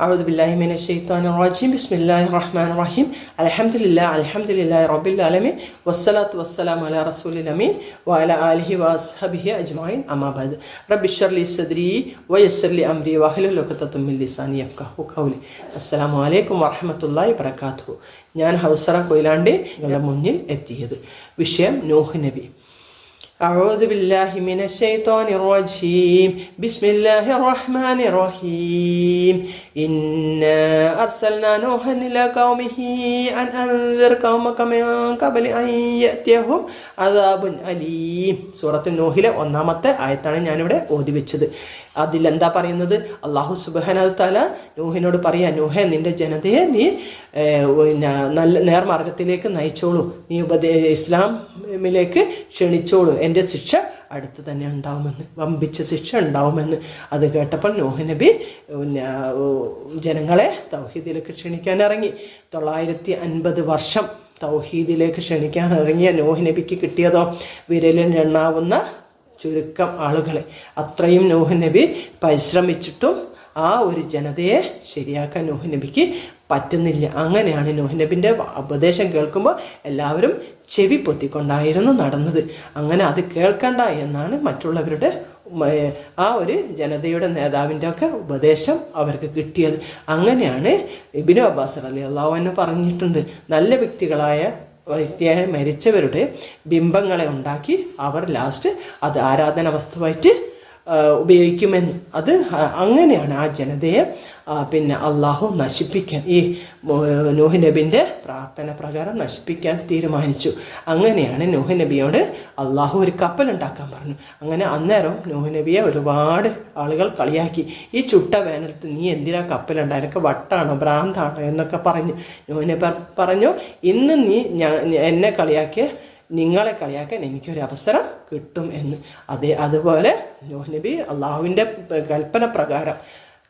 أعوذ بالله من الشيطان الرجيم بسم الله الرحمن الرحيم الحمد لله الحمد لله رب العالمين والصلاة والسلام على رسول الأمين وعلى آله وأصحابه أجمعين أما بعد رب اشرح لي صدري ويسر لي أمري واحلل عقدة من لساني يفقهوا قولي السلام عليكم ورحمة الله وبركاته ഞാൻ ഹൗസറ കൊയിലാണ്ടി നിങ്ങളുടെ മുന്നിൽ എത്തിയത് വിഷയം നൂഹ് നബി أعوذ بالله من الشيطان الرجيم بسم الله الرحمن الرحيم إنا أرسلنا نوحا إلى قومه أن أنذر قومك من قبل أن يأتيهم عذاب أليم സൂറത്ത് നൂഹിലെ ഒന്നാമത്തെ ആയത്താണ് ഞാനിവിടെ ഓതി വെച്ചത് അതിലെന്താ പറയുന്നത് അള്ളാഹു സുബാന താല നൂഹിനോട് പറയാ നൂഹെ നിന്റെ ജനതയെ നീ ഏഹ്, പിന്നെ നല്ല നേർമാർഗത്തിലേക്ക് നയിച്ചോളൂ നീ ഉപദേ ഇസ്ലാമിലേക്ക് ക്ഷണിച്ചോളൂ എൻ്റെ ശിക്ഷ അടുത്ത് തന്നെ ഉണ്ടാവുമെന്ന് വമ്പിച്ച ശിക്ഷ ഉണ്ടാവുമെന്ന് അത് കേട്ടപ്പോൾ നോഹ നബി ജനങ്ങളെ തൗഹീദിലേക്ക് ക്ഷണിക്കാൻ ഇറങ്ങി. തൊള്ളായിരത്തി അൻപത് വർഷം തൗഹീദിലേക്ക് ക്ഷണിക്കാൻ ഇറങ്ങിയ നോഹ് നബിക്ക് കിട്ടിയതോ വിരലിനെണ്ണാവുന്ന ചുരുക്കം ആളുകളെ. അത്രയും നോഹ് നബി പരിശ്രമിച്ചിട്ടും ആ ഒരു ജനതയെ ശരിയാക്കാൻ നോഹനബിക്ക് പറ്റുന്നില്ല. അങ്ങനെയാണ് നോഹനബിന്റെ ഉപദേശം കേൾക്കുമ്പോൾ എല്ലാവരും ചെവി പൊത്തിക്കൊണ്ടായിരുന്നു നടന്നത്. അങ്ങനെ അത് കേൾക്കണ്ട എന്നാണ് മറ്റുള്ളവരുടെ ആ ഒരു ജനതയുടെ നേതാവിന്റെ ഒക്കെ ഉപദേശം അവർക്ക് കിട്ടിയത്. അങ്ങനെയാണ് ഇബിനു അബ്ബാസ് അലി അള്ളാഹു പറഞ്ഞിട്ടുണ്ട്. നല്ല വ്യക്തികളായ വ്യക്തിയായ മരിച്ചവരുടെ ബിംബങ്ങളെ ഉണ്ടാക്കി അവർ ലാസ്റ്റ് അത് ആരാധന വസ്തുവായിട്ട് ഉപയോഗിക്കുമെന്ന്. അത് അങ്ങനെയാണ് ആ ജനതയെ പിന്നെ അള്ളാഹു നശിപ്പിക്കാൻ ഈ മോ- നൂഹ് നബിന്റെ പ്രാർത്ഥന പ്രകാരം നശിപ്പിക്കാൻ തീരുമാനിച്ചു. അങ്ങനെയാണ് നൂഹ് നബിയോട് അള്ളാഹു ഒരു കപ്പൽ ഉണ്ടാക്കാൻ പറഞ്ഞു. അങ്ങനെ അന്നേരം നൂഹ് നബിയെ ഒരുപാട് ആളുകൾ കളിയാക്കി. ഈ ചുട്ട വേനലത്ത് നീ എന്തിനാ കപ്പലുണ്ടായി എനിക്ക് വട്ടാണോ ഭ്രാന്താണോ എന്നൊക്കെ പറഞ്ഞു നൂഹ് പറഞ്ഞു ഇന്ന് നീ എന്നെ കളിയാക്കിയ നിങ്ങളെ കളിയാക്കാൻ എനിക്കൊരു അവസരം കിട്ടും എന്ന്. അതേ അതുപോലെ നോഹ് നബി അള്ളാഹുവിന്റെ കൽപ്പന പ്രകാരം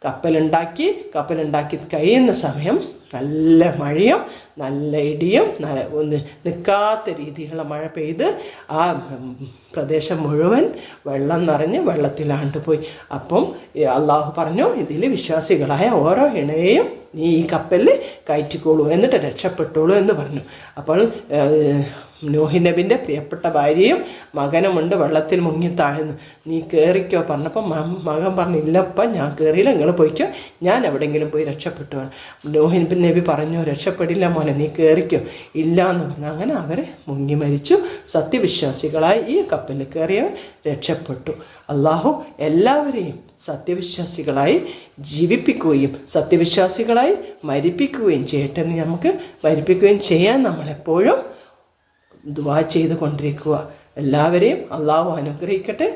കപ്പലുണ്ടാക്കി കപ്പലുണ്ടാക്കി കഴിയുന്ന സമയം നല്ല മഴയും നല്ല ഇടിയും ഒന്ന് നിൽക്കാത്ത രീതിയിലുള്ള മഴ പെയ്ത് ആ പ്രദേശം മുഴുവൻ വെള്ളം നിറഞ്ഞ് വെള്ളത്തിലാണ്ട് പോയി അപ്പം അള്ളാഹു പറഞ്ഞു ഇതിൽ വിശ്വാസികളായ ഓരോ ഇണയെയും നീ ഈ കപ്പലിൽ കയറ്റിക്കോളൂ എന്നിട്ട് രക്ഷപ്പെട്ടോളൂ എന്ന് പറഞ്ഞു. അപ്പോൾ ഏഹ്, നോഹി നബിന്റെ പ്രിയപ്പെട്ട ഭാര്യയും മകനുമുണ്ട് വെള്ളത്തിൽ മുങ്ങി താഴ്ന്നു. നീ കയറിക്കോ പറഞ്ഞപ്പോൾ മകൻ പറഞ്ഞു ഇല്ലപ്പ ഞാൻ കയറിയില്ല നിങ്ങൾ പോയിക്കോ. ഞാൻ എവിടെയെങ്കിലും പോയി രക്ഷപ്പെട്ടു നോഹി നബി പറഞ്ഞു രക്ഷപ്പെടില്ല മോനെ നീ കയറിക്കോ ഇല്ല എന്ന് പറഞ്ഞു. അങ്ങനെ അവർ മുങ്ങി മരിച്ചു. സത്യവിശ്വാസികളായി ഈ കപ്പലിൽ കയറിയവർ രക്ഷപ്പെട്ടു. അള്ളാഹു എല്ലാവരെയും സത്യവിശ്വാസികളായി ജീവിപ്പിക്കുകയും സത്യവിശ്വാസികളായി മരിപ്പിക്കുകയും ചെയ്യട്ടെ എന്ന് നമുക്ക് മരിപ്പിക്കുകയും ചെയ്യാൻ നമ്മളെപ്പോഴും ദുവാ ചെയ്ത് കൊണ്ടിരിക്കുക എല്ലാവരെയും അള്ളാഹു അനുഗ്രഹിക്കട്ടെ.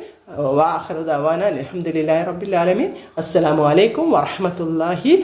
വാഹറുദ് അവാന അലഹമുല്ലാ റബ്ബിൽ ആലമീൻ. അസ്സലാമു അലൈക്കും വറഹമത്തല്ലാഹി